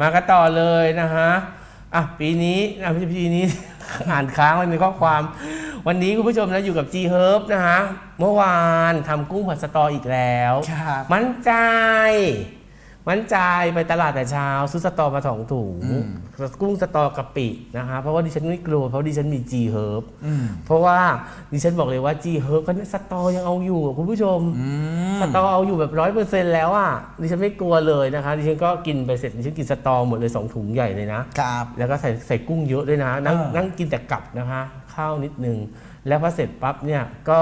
มากันต่อเลยนะฮะอะปีนี้อะไม่ใช่ปีนี้ อ่านค้างไว้ในข้อความวันนี้คุณผู้ชมนะอยู่กับ G Herb นะฮะเมื่อวานทำกุ้งผัดสตออีกแล้ว ครับมั่นใจ มั่นใจไปตลาดแต่เช้าซื้อสตอมาสองถุงอืม กุ้งสตอกะปินะฮะเพราะว่าดิฉันไม่กลัวเพราะดิฉันมี G Herb อืมเพราะว่าดิฉันบอกเลยว่า G Herb ก็สตอยังเอาอยู่อะคุณผู้ชมอืมสตอเอาอยู่แบบร้อยเปอร์เซ็นต์แล้วอะดิฉันไม่กลัวเลยนะคะดิฉันก็กินไปเสร็จดิฉันกินสตอหมดเลยสองถุงใหญ่เลยนะครับแล้วก็ใส่ใส่กุ้งเยอะด้วยนะนั่งอ่านั่นั่งกินแต่กลับนะคะข้าวนิดนึงแล้วพอเสร็จปั๊บเนี่ยก็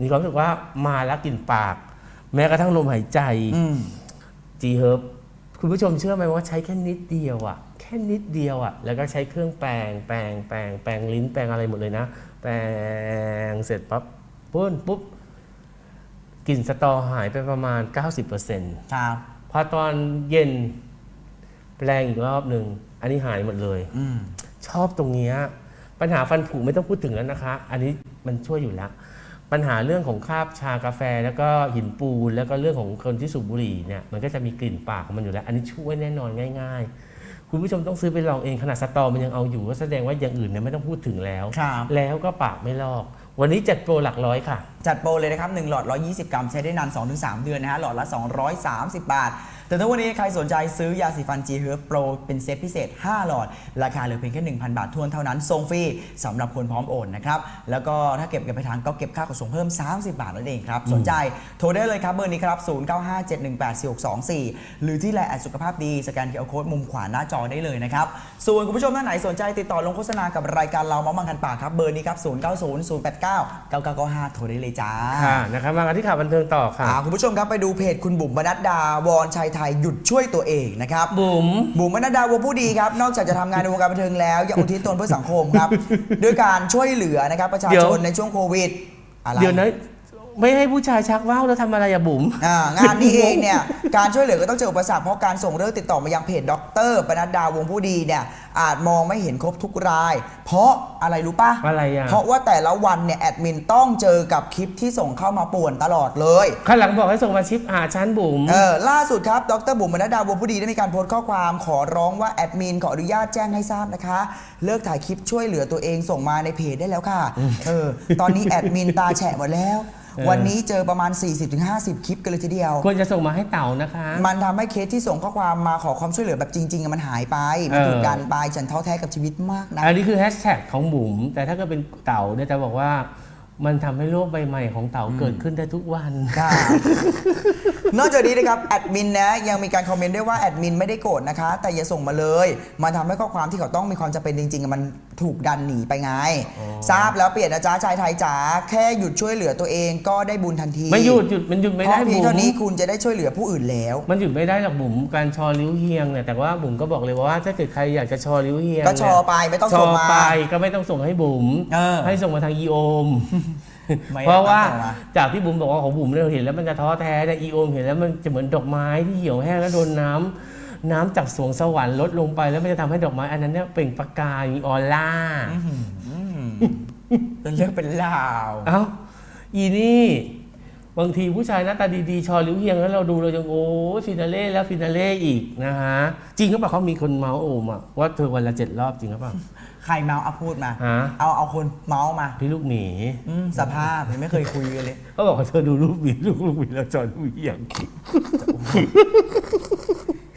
มีความรู้สึกว่ามาแล้วกลินปาก แม้กระทั่งลมหายใจอืมจีเฮิร์บ คุณผู้ชมเชื่อไหมว่าใช้แค่นิดเดียวอะแค่นิดเดียวอะแล้วก็ใช้เครื่องแปรงแปรงแปรงแปรงลิ้นแปรงอะไรหมดเลยนะ แปรงเสร็จปั๊บปุ้นปุ๊บกลิ่นสตอหายไปประมาณ 90%ครับพอตอนเย็นแปลงอีกรอบหนึ่งอันนี้หายหมดเลยอืมชอบตรงเนี้ยปัญหาฟันผุไม่ต้องพูดถึงแล้วนะคะ อันนี้มันช่วยอยู่แล้ว ปัญหาเรื่องของคราบชากาแฟ แล้วก็หินปูน แล้วก็เรื่องของคนที่สูบบุหรี่เนี่ยมันก็จะมีกลิ่นปากของมันอยู่แล้ว อันนี้ช่วยแน่นอนง่าย ๆ คุณผู้ชมต้องซื้อไปลองเองขนาดสตอมันยังเอาอยู่ก็แสดงว่าอย่างอื่นเนี่ยไม่ต้องพูดถึงแล้ว ครับแล้วก็ปากไม่ลอก วันนี้จัดโปรหลักร้อยค่ะ จัดโปรเลยนะครับ 1 หลอด 120 กรัม ใช้ได้นาน 2-3 เดือนนะฮะ หลอดละ 230 บาท แต่ถ้าวันนี้ใครสนใจซื้อยาสีฟัน G Herb Pro เป็นเซตพิเศษ 5 หลอด ราคาเหลือเพียงแค่ 1,000 บาททวนเท่านั้นส่งฟรีสำหรับคนพร้อมโอนนะครับ แล้วก็ถ้าเก็บเงินไปทางก็เก็บค่าขนส่งเพิ่ม 30 บาทนั่นเองครับ สนใจโทรได้เลยครับเบอร์นี้ครับ 0957184624 หรือที่ไลน์แอดสุขภาพดีสแกนเคอร์โค้ดมุมขวาหน้าจอได้เลยนะครับ ส่วนคุณผู้ชมท่านไหนสนใจติดต่อลงโฆษณากับรายการเราเมาส์มังคันปากครับเบอร์นี้ครับ0900899995โทรได้เลยจ้าค่ะนะครับมากันที่ข่าวบันเทิงต่อค่ะอ่าคุณผู้ชมครับไปดูเพจคุณบุ๋มบรรณัดดาวอนชัยไทยหยุดช่วยตัวเองนะครับ บุ๋มบุ๋มบรรณัดดาวงผู้ดีครับ นอกจากจะทำงานในวงการบันเทิงแล้ว ยังอุทิศตนเพื่อสังคมครับ ด้วยการช่วยเหลือนะครับประชาเดี๋ชยวนในช่วงโควิดอะไร เดี๋ยวนะ ไม่ให้ผู้ชายชักว่าวแล้วทำอะไรอะบุ๋ม อ่างานนี้เองเนี่ย การช่วยเหลือก็ต้องเจออุปสรรคเพราะการส่งเรื่องติดต่อมายังเพจด็อกเตอร์ปนัดดาวงผู้ดีเนี่ยอาจมองไม่เห็นครบทุกราย เพราะอะไรรู้ปะอะไรอะเพราะว่าแต่ละวันเนี่ยแอดมินต้องเจอกับคลิปที่ส่งเข้ามาป่วนตลอดเลย ข้างหลังบอกให้ส่งมาชิปหาชั้นบุ๋ม เออล่าสุดครับ ดรบุ๋มบรรณดาวงผู้ดีได้มีการโพสต์ข้อความขอร้องว่าแอดมินขออนุญาตแจ้งให้ทราบนะคะ เลิกถ่ายคลิปช่วยเหลือตัวเองส่งมาในเพจได้แล้วค่ะ เออ ตอนนี้แอดมินตาแฉะหมดแล้วเออ วันนี้เจอประมาณ 40-50 คลิปกันเลยทีเดียว ควรจะส่งมาให้เต่านะคะ มันทำให้เคสที่ส่งข้อความมาขอความช่วยเหลือแบบจริงๆอะมันหายไป มันถูกเออดันไปฉันท้อแท้กับชีวิตมากนะ อันนี้คือแฮชแท็กของบุ๋มแต่ถ้าเกิดเป็นเต่าเนี่ยจะบอกว่ามันทำให้โลกใบใหม่ของเต่าเกิดขึ้นได้ทุกวันครับ นอกจากนี้นะครับแอดมินนะยังมีการคอมเมนต์ด้วยว่าแอดมินไม่ได้โกรธนะคะ แต่อย่าส่งมาเลยมันทำให้ข้อความที่เขาต้องมีความจำเป็นจริงๆอะมันถูกดันหนีไปไงอ๋อทราบแล้วเปลี่ยนนะจ๊ะชายไทยจ๋าแค่หยุดช่วยเหลือตัวเองก็ได้บุญทันทีไม่หยุดหยุดมันหยุดไม่เพได้ราะเพียงบุ๋เท่ามนี้คุณจะได้ช่วยเหลือผู้อื่นแล้ว มันหยุดไม่ได้หรอกบุ๋มการชอริ้วเฮียงเนี่ยแต่ว่าบุ๋มก็บอกเลยว่าถ้าเกิดใครอยากจะชอริ้วเฮียงก็ชอไปไม่ต้องชส่องมา ไปก็ไม่ต้องส่งให้บุ๋มเออ ให้ส่งมาทางอีโอมไม่ เพราะว่าต้องส่งมาจากที่บุ๋มบอกว่าของบุ๋มเราเห็นแล้วมันจะท้อแท้แต่อีโอมเห็นแล้วมันจะเหมือนดอกไม้ที่เหี่ยวแห้งแล้วโดนน้ำน้ำจากสวงสวรรค์ลดลงไปแล้วมันจะทำให้ดอกไม้อันนั้นเนี่ยเปล่งประกายมีออร่าเป็นเรื่องเป็นราว เอ้าอีนี่ บางทีผู้ชายหน้าตาดีๆ ชอริ้วเฮียงแล้วเราดูเรายังโอ้ฟินาเล่แล้วฟินาเล่อีกนะฮะจริงก็เปล่าเขามีคนเมาส์โอมอะว่าเธอวันละเจ็ดรอบจริงหรือเปล่า ใครเมาส์เอาพูดมา ฮะ เอาเอาคนเมาส์มาพี่ลูกหมีอืมสภาพยังไม่เคยคุยกันเลยเขาบอกว่าเธอดูรูปหมีลูกลูกหมีแล้วจอริ้วเฮียง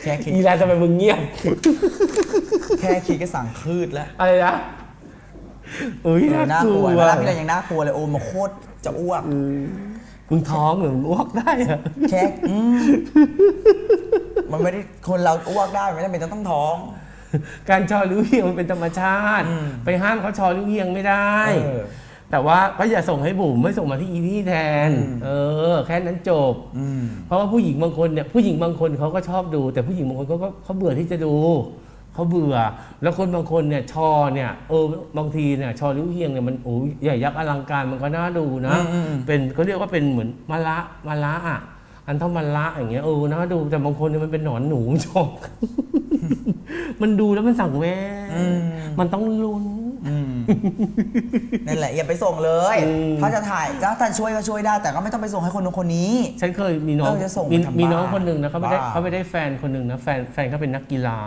แค่คิดอีแลนทำไมมึงเงียบ แค่คิดก็สั่งคืดแล้วอะไรนะเอ้ยเออน่าน่ากกลัลัววเวลาพี่เรายังน่ากลัวเลยโอมมาโคตรจะอ้วก มึงท้องหรือมึงอ้วกได้อะแค่อืมมันไม่ได้คนเราอ้วกได้ไม่จำเป็นต้องท้อง การชอริ้วเฮียงมันเป็นธรรมชาติอืมไปห้ามเขาชอริ้วเฮียงไม่ได้ เออ แต่ว่าก็อย่าส่งให้บุ๋มไม่ส่งมาที่อีนี่แทนอืมเออ แค่นั้นจบ อืม เพราะว่าผู้หญิงบางคนเนี่ยผู้หญิงบางคนเขาก็ชอบดู แต่ผู้หญิงบางคนเขาก็เขาเบื่อที่จะดู เขาเบื่อ แล้วคนบางคนเนี่ยชอเนี่ยเออบางทีเนี่ยชอริ้วเฮียงเนี่ยมันโอ้ยใหญ่ยักษ์อลังการมันก็น่าดูนะอืมอืมอืมเป็นเขาเรียกว่าเป็นเหมือนมะละมะละอะอันเท่ามันละอย่างเงี้ยเออนะดูแต่บางคนเนี่ยมันเป็นหนอนหนูชอบมันดูแล้วมันสั่งแม่อืมมันต้องลุ้นอืมนั่นแหละอย่าไปส่งเลยอืมถ้าจะถ่ายถ้าจะช่วยก็ช่วยได้ แต่ก็ไม่ต้องไปส่งให้คนนู้นคนนี้ ฉันเคยมีน้องเออจะส่งมีไปทำมีน้องบ้าคนหนึ่งนะเขาไม่ได้บ้าเขาไม่ได้แฟนคนหนึ่งนะแฟนแฟนเขาเป็นนักกีฬา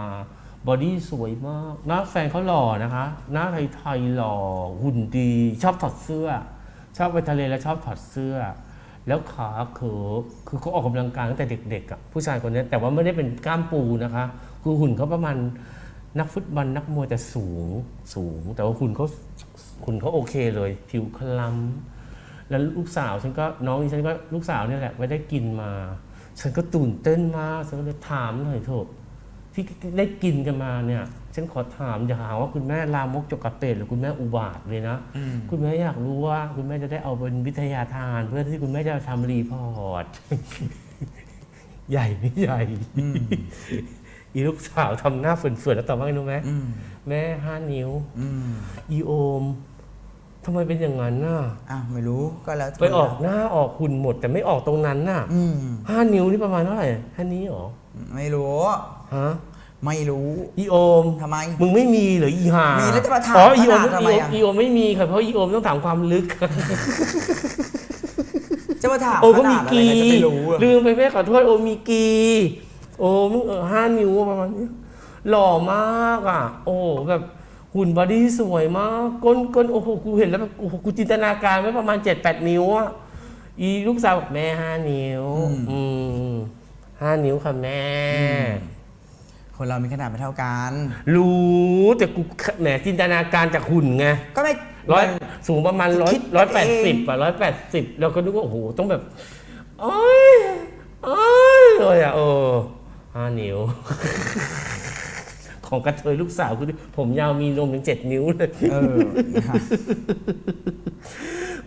บอดี้สวยมากนะแฟนเขาหล่อนะคะ หน้าไทยไทยๆหล่อ หุ่นดี ชอบถอดเสื้อ ชอบไปทะเลแล้วชอบถอดเสื้อ แล้วขาเขอคือเขาออกกำลังกายตั้งแต่เด็กๆอะผู้ชายคนนี้แต่ว่าไม่ได้เป็นกล้ามปูนะคะ คือหุ่นเขาประมาณนักฟุตบอลนักมวยแต่สูงสูง แต่ว่าหุ่นเขาหุ่นเขาโอเคเลย ผิวคล้ำแล้วลูกสาวฉันก็น้องฉันก็ลูกสาวเนี่ยแหละไม่ได้กินมา ฉันก็ตื่นเต้นมากฉันก็เลยถามหน่อยเถอะ ที่ได้กินกันมาเนี่ยฉันขอถามอย่าหาว่าคุณแม่ลามกจกกระเปดหรือคุณแม่อุบาทเลยนะ คุณแม่อยากรู้ว่า คุณแม่จะได้เอาเป็นวิทยาทาน เพื่อที่คุณแม่จะทำรีพอร์ต ใหญ่ไม่ใหญ่อีลูกสาวทำหน้าเฟื่อนๆแล้วตอบว่าไงรู้ไหมอืมแม่ห้านิ้วอืมอีโอมทำไมเป็นอย่างนั้นน่ะอะไม่รู้ก็แล้วไปออกหน้าออกหุ่นหมด แต่ไม่ออกตรงนั้นน่ะอืมห้านิ้วนี่ประมาณเท่าไหร่ห้านี้วเหรอไม่รู้ ฮะไม่รู้อีโอมทำไม มึงไม่มีเหรออีห่ามีมีแล้วจะมาถามอ๋ออีโอมขนาดทำอีไมโอมอะอีโอมไม่มีค่ะเพราะอีโอมต้องถามความลึกจะมาถามโอก็ขมีนาดอะไรกีกันจะไม่รู้อะลืมไปแม่ขอโทษโอมีกี โอ้มึงเออห้านิ้วประมาณนี้หล่อมากอะ โอ้แบบหุ่นบอดี้สวยมากก้นก้นโอ้โหกูเห็นแล้วแบบโอ้โหกูจินตนาการไว้ประมาณเจ็ดแปดนิ้วอะอีลูกสาวบอกแม่ห้านิ้ว อืมห้านิ้วค่ะแม่ คนเรามีขนาดไม่เท่ากัน รู้แต่กูแหมจินตนาการจากหุ่นไงก็ไม่ร้อยสูงประมาณร้อยคิดร้อยแปดเอสิบงอะร้อยแปดสิบเราก็นึกว่าโอ้โหต้องแบบโอ้ยโอ้ยเลยอะเออห้านิ้ว ของกระเทยลูกสาวคือผมยาวมีนมถึงเจ็ดนิ้วเลยเออนะฮะ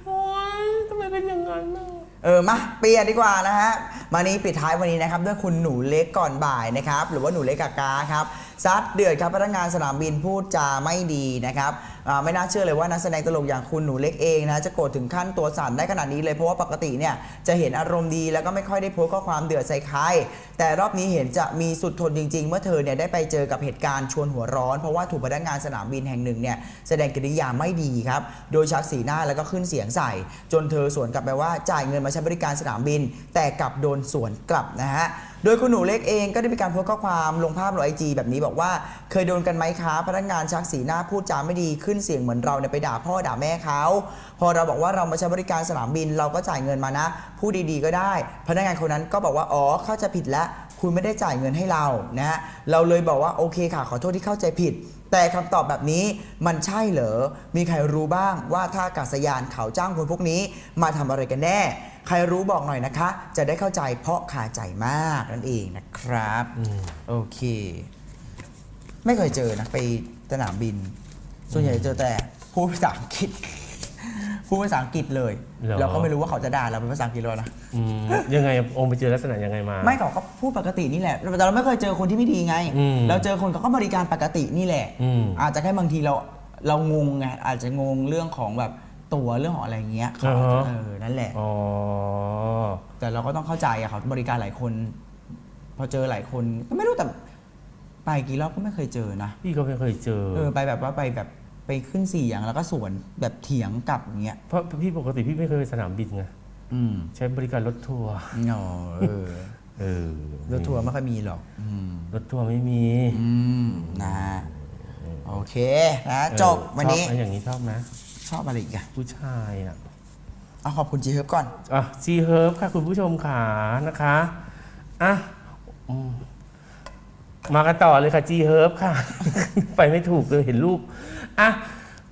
โอ้ยทำไมเป็นอย่างนั้นน่ะเออมาเปลี่ยนดีกว่านะฮะ มานี้ปิดท้ายวันนี้นะครับด้วยคุณหนูเล็กก่อนบ่ายนะครับหรือว่าหนูเล็กกากาครับซัดเดือดครับพนักงานสนามบินพูดจาไม่ดีนะครับไม่น่าเชื่อเลยว่านักแสดงตลกอย่างคุณหนูเล็กเองนะจะโกรธถึงขั้นตัวสั่นได้ขนาดนี้เลยเพราะว่าปกติเนี่ยจะเห็นอารมณ์ดีแล้วก็ไม่ค่อยได้โพสต์ข้อความเดือดใส่ใครแต่รอบนี้เห็นจะมีสุดทนจริง ๆ เมื่อเธอเนี่ยได้ไปเจอกับเหตุการณ์ชวนหัวร้อน เพราะว่าถูกพนักงานสนามบินแห่งหนึ่งเนี่ยแสดงกิริยาไม่ดีครับโดยชักสีหน้าแล้วก็ขึ้นเสียงใส่ จนเธอสวนกลับไปว่าจ่ายเงินมาใช้บริการสนามบิน แต่กลับโดนสวนกลับนะฮะ โดยคุณหนูเล็กเองก็ได้มีการโพสต์ข้อความลงภาพลงไอจีแบบนี้บอกว่าเคยโดนกันไหมคะพนักงานชักสีหน้าพูดจาไม่ดีขึ้นเสียงเหมือนเราเนี่ยไปด่าพ่อด่าแม่เขาพอเราบอกว่าเรามาใช้บริการสนามบินเราก็จ่ายเงินมานะพูดดีๆก็ได้ พนักงานคนนั้นก็บอกว่าอ๋อเข้าใจผิดแล้วคุณไม่ได้จ่ายเงินให้เรานะ เราเลยบอกว่าโอเคค่ะ ขอโทษที่เข้าใจผิด แต่คำตอบแบบนี้มันใช่เหรอ มีใครรู้บ้างว่าท่าอากาศยานเขาจ้างคนพวกนี้มาทำอะไรกันแน่ ใครรู้บอกหน่อยนะคะ จะได้เข้าใจเพราะขาใจมากนั่นเองนะครับ โอเค ไม่เคยเจอนะ ไปสนามบิน ส่วนใหญ่เจอแต่พูดภาษาอังกฤษพูดภาษาอังกฤษเลย เหรอ เราก็ไม่รู้ว่าเขาจะด่าเราเป็นภาษาอังกฤษหรอนะ อืมยังไงโอมไปเจอลักษณะยังไงมา ไม่เขาก็พูดปกตินี่แหละ แต่เราไม่เคยเจอคนที่ไม่ดีไง อืมเราเจอคนเขาก็บริการปกตินี่แหละ อืมอาจจะแค่บางทีเราเรางงไงอาจจะงงเรื่องของแบบ ตัวเรื่องของอะไรเงี้ยเขาอาจจะอ่าฮะ เออนั่นแหละ อ๋อ แต่เราก็ต้องเข้าใจอะเขาบริการหลายคน พอเจอหลายคนก็ไม่รู้แต่ไปกี่รอบก็ไม่เคยเจอนะพี่ก็ไม่เคยเจอ เออไปแบบว่าไปแบบไปขึ้นเสียงแล้วก็สวนแบบเถียงกลับอย่างเงี้ยเพราะพี่ปกติพี่ไม่เคยไปสนามบินไงอืมใช้บริการรถทัวร์อ๋อเออเออรถทัวร์ไม่ค่อยมีหรอกอืม รถทัวร์ไม่มีอืมนะฮะโอเคนะเออจบวันนี้ชอบะอย่างนี้ชอบไหม ชอบอะไรอีกอะผู้ชายอะเอาขอบคุณจีเฮิร์บก่อน อะซีเฮิร์บค่ะคุณผู้ชมขานะคะอะอืมมากันต่อเลยค่ะจีเฮิร์บค่ะ ไปไม่ถูกเลยเห็นรูปอะ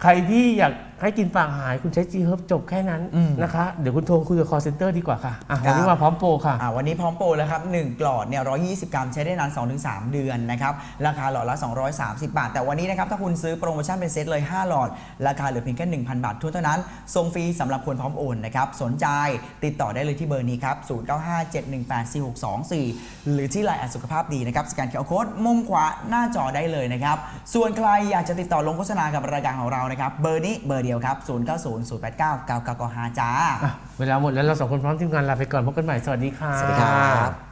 ใครที่อยาก ให้กินปากหายคุณใช้จีเฮิร์บจบแค่นั้นอืมนะคะ เดี๋ยวคุณโทรคุยกับ call center ดีกว่าค่ะอะครับวันนี้มาพร้อมโปรค่ะอ่าวันนี้พร้อมโปรแล้วครับ 1 กลอดเนี่ย120 กรัมใช้ได้นาน 2-3 เดือนนะครับ ราคาหลอดละ 230 บาท แต่วันนี้นะครับ ถ้าคุณซื้อโปรโมชั่นเป็นเซตเลย 5 หลอด ราคาเหลือเพียงแค่ 1,000 บาททั่วเท่านั้นส่งฟรีสำหรับคนพร้อมโอนนะครับสนใจติดต่อได้เลยที่เบอร์นี้ครับ0957184624 หรือที่ไลน์แอดสุขภาพดีนะครับสแกนเคอร์โค้ดมุมขวาหน้าจอได้เลยนะครับส่วนใครอยากจะติดต่อลงโฆษณากับรายการของเรานะครับเบอร์นี้เบอร์เดียวดียวครับ 0 9 0 0 8 9 9 9 9 5จ้า อะเวลาหมดแล้วเราสองคนพร้อมทีมงานลาไปก่อนพบกันใหม่สวัสดีค่ะ สวัสดีครับ